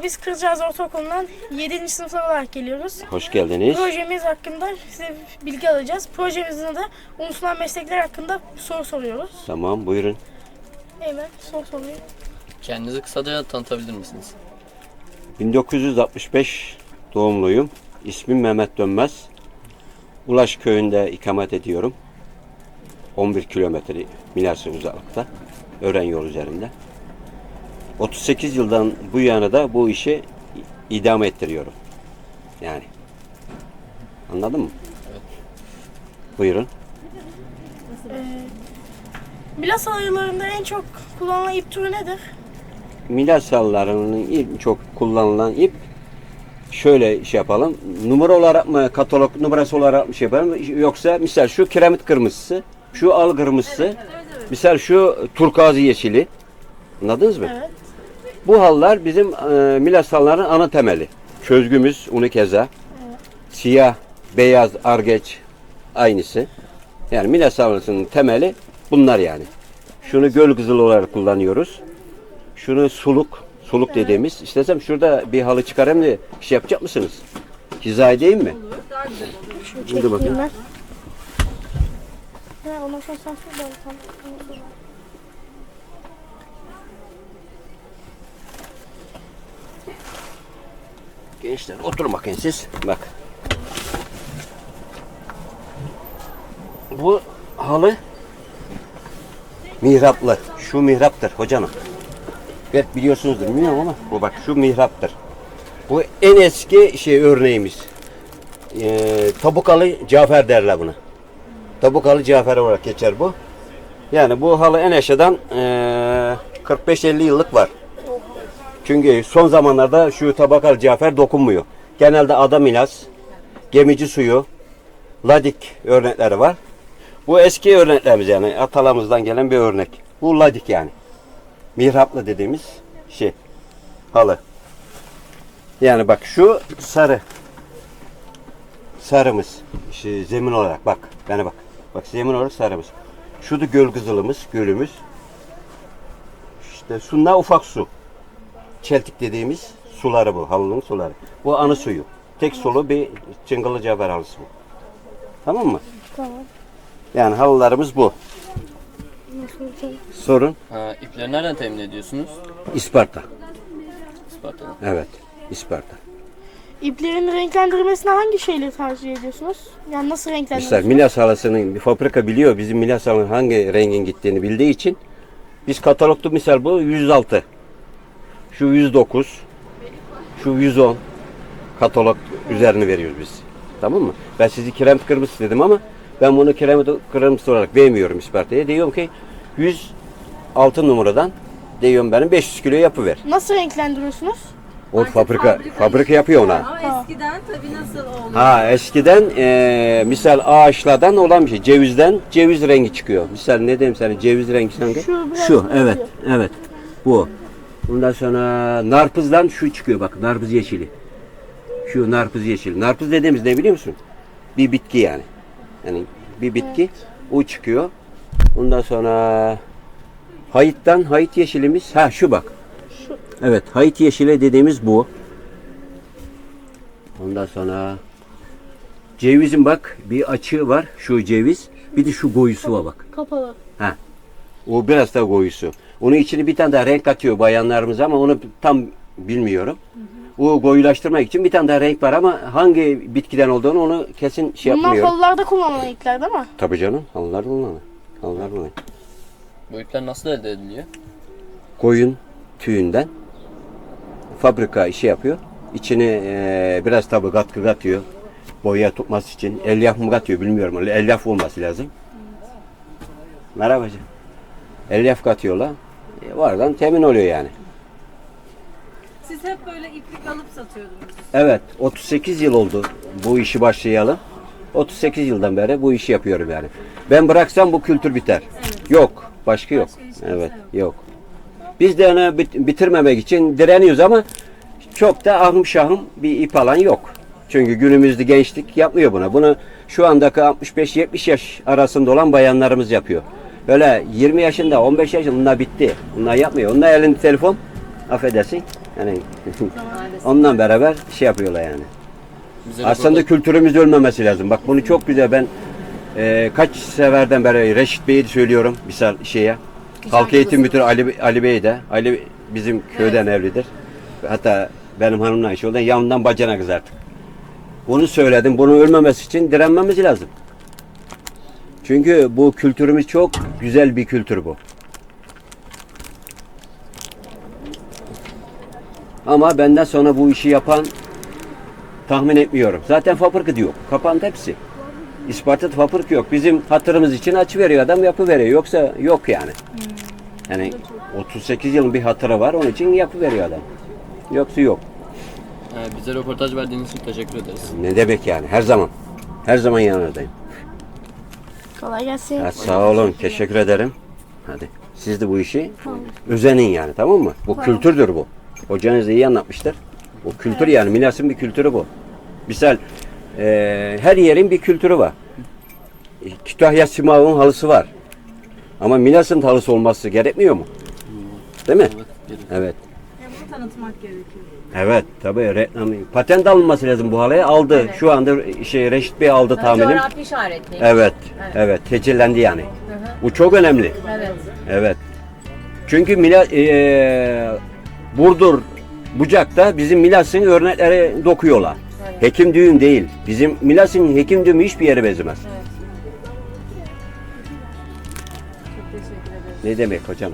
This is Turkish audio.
Merhaba biz Kırcağız Ortaokulu'ndan 7. sınıflar olarak geliyoruz. Hoş geldiniz. Projemiz hakkında size bilgi alacağız. Projemizin adı unutulan meslekler hakkında soru soruyoruz. Tamam buyurun. Hemen soru soruyor. Kendinizi kısaca tanıtabilir misiniz? 1965 doğumluyum. İsmim Mehmet Dönmez. Ulaş köyünde ikamet ediyorum. 11 kilometre Milerse uzaklıkta. Ören yol üzerinde. 38 yıldan bu yana da bu işi idame ettiriyorum. Yani. Anladın mı? Buyurun. Milas ayılarında en çok kullanılan ip türü nedir? Milas sallarının ilk çok kullanılan ip şöyle şey yapalım. Numara olarak mı katalog numarası olarak mı şey yapalım yoksa misal şu kiremit kırmızısı, şu al kırmızısı, misal şu turkuazı yeşili. Anladınız mı? Evet. Bu hallar bizim e, Milas hallarının ana temeli. Çözgümüz unu keza. Siyah, beyaz, argeç aynısı. Yani Milas halısının temeli bunlar yani. Şunu göl kızılı olarak kullanıyoruz. Şunu suluk, suluk dediğimiz. İstesem şurada bir halı çıkarayım da şey yapacak mısınız? Hizaya edeyim mi? Şimdi bakın. Ben. Ha, ondan sonra sen sor ben tamam. Ondan sonra. Gençler oturun bakın siz. Bak. Bu halı mihraplı. Şu mihraptır hocanım. Evet biliyorsunuzdur bilmiyorum ama bu bak şu mihraptır. Bu en eski şey örneğimiz. Ee, Tabukalı Cafer derler buna. Tabukalı Cafer olarak geçer bu. Yani bu halı en aşağıdan ee, 45-50 yıllık var. Çünkü son zamanlarda şu tabakal Cafer dokunmuyor. Genelde adam ilas, gemici suyu, ladik örnekleri var. Bu eski örneklerimiz yani atalarımızdan gelen bir örnek. Bu ladik yani. Mihraplı dediğimiz şey. Halı. Yani bak şu sarı. Sarımız. Şey, zemin olarak bak. Bana bak. Bak zemin olarak sarımız. Şu da göl kızılımız, gölümüz. İşte şunlar ufak su. Çeltik dediğimiz suları bu, halının suları. Bu anı suyu. Tek sulu bir çıngılı cafer halısı bu. Tamam mı? Tamam. Yani halılarımız bu. Sorun Ha, ipleri nereden temin ediyorsunuz? İsparta. Isparta'dan. Evet, İsparta. İplerin renklendirmesine hangi şeyleri tercih ediyorsunuz? Yani nasıl Mesela renklendiriyorsunuz? Milas halısının bir fabrika biliyor bizim Milas halının hangi rengin gittiğini bildiği için biz katalogda misal bu 106. Şu 109. Şu 110 katalog üzerini veriyoruz biz. Tamam mı? Ben sizi kiremit kırmızı dedim ama ben bunu kiremit kırmızı olarak vermiyorum İsparta'ya. Diyorum ki 106 numaradan diyorum benim 500 kilo yapıver. Nasıl renklendiriyorsunuz? O Artık fabrika fabrika yapıyor ona. Ama eskiden tabii nasıl oldu? Ha eskiden eee misal ağaçlardan olan bir şey. Cevizden ceviz rengi çıkıyor. Misal ne diyeyim sana ceviz rengi sanki? Şu Şu evet evet bu. Ondan sonra narpızdan şu çıkıyor bak narpız yeşili. Şu narpız yeşili. Narpız dediğimiz ne biliyor musun? Bir bitki yani. Yani bir bitki o çıkıyor. Ondan sonra hayıttan hayıt yeşilimiz ha şu bak. Evet hayıt yeşili dediğimiz bu. Ondan sonra cevizin bak bir açığı var şu ceviz. Bir de şu goyusu var bak. Kapalı. Ha. O biraz da goyusu. Onun içine bir tane daha renk katıyor bayanlarımız ama onu tam bilmiyorum. O koyulaştırmak için bir tane daha renk var ama hangi bitkiden olduğunu onu kesin şey Bunlar yapmıyorum. halılarda kullanılan ipler değil mi? Tabii canım. Halılar bunlar. Halılar bunlar. Bu ipler nasıl elde ediliyor? Koyun tüyünden fabrika işi yapıyor. İçine eee, biraz tabi katkı katıyor. Boya tutması için. Elyaf mı katıyor bilmiyorum. Elyaf olması lazım. Merhaba hocam. Elyaf katıyorlar. Oradan temin oluyor yani. Siz hep böyle iplik alıp satıyordunuz. Evet 38 yıl oldu bu işi başlayalım. 38 yıldan beri bu işi yapıyorum yani. Ben bıraksam bu kültür biter. Yok. Başka yok. Evet yok. Biz de onu bit- bitirmemek için direniyoruz ama çok da ahım şahım bir ip alan yok. Çünkü günümüzde gençlik yapmıyor buna. Bunu şu andaki 65-70 yaş arasında olan bayanlarımız yapıyor. Böyle 20 yaşında, 15 yaşında bunlar bitti. Bunlar yapmıyor. Onlar elinde telefon. Affedersin. Yani ondan beraber şey yapıyorlar yani. Bize Aslında kültürümüz ölmemesi lazım. Bak bunu çok güzel ben e, kaç seferden beri Reşit Bey'i söylüyorum misal şeye. Halk Eğitim Müdürü Ali, Ali Bey de. Ali bizim köyden evlidir. Hatta benim hanımla Ayşe oradan yanından bacana kız artık. Bunu söyledim. Bunun ölmemesi için direnmemiz lazım. Çünkü bu kültürümüz çok güzel bir kültür bu. Ama benden sonra bu işi yapan tahmin etmiyorum. Zaten fabrika yok. Kapandı hepsi. İsparta fabrika yok. Bizim hatırımız için açı veriyor adam yapı veriyor. Yoksa yok yani. Yani 38 yılın bir hatıra var. Onun için yapı veriyor adam. Yoksa yok. Ee, bize röportaj verdiğiniz için teşekkür ederiz. Ne demek yani? Her zaman. Her zaman yanındayım. Kolay gelsin. Ya sağ olun. Teşekkür ederim. Hadi. Siz de bu işi özenin yani tamam mı? Bu kültürdür bu. Hocanız iyi anlatmıştır. Bu kültür yani Milas'ın bir kültürü bu. Misal eee, her yerin bir kültürü var. E, Kütahya Simav'ın halısı var. Ama Milas'ın halısı olması gerekmiyor mu? Değil mi? Evet. Yani bunu tanıtmak gerekiyor. Evet tabii reklam patent alınması lazım bu halıya aldı. Şu anda şey Reşit Bey aldı tahminim. Coğrafi işaretli. Evet. Evet, tecillendi yani. Bu çok önemli. Evet. Evet. Çünkü Mila, eee, Burdur, Bucak'ta bizim Milas'ın örnekleri dokuyorlar. Hekim düğün değil. Bizim Milas'ın hekim düğümü hiçbir yere benzemez. Çok teşekkür ederim. Ne demek hocam?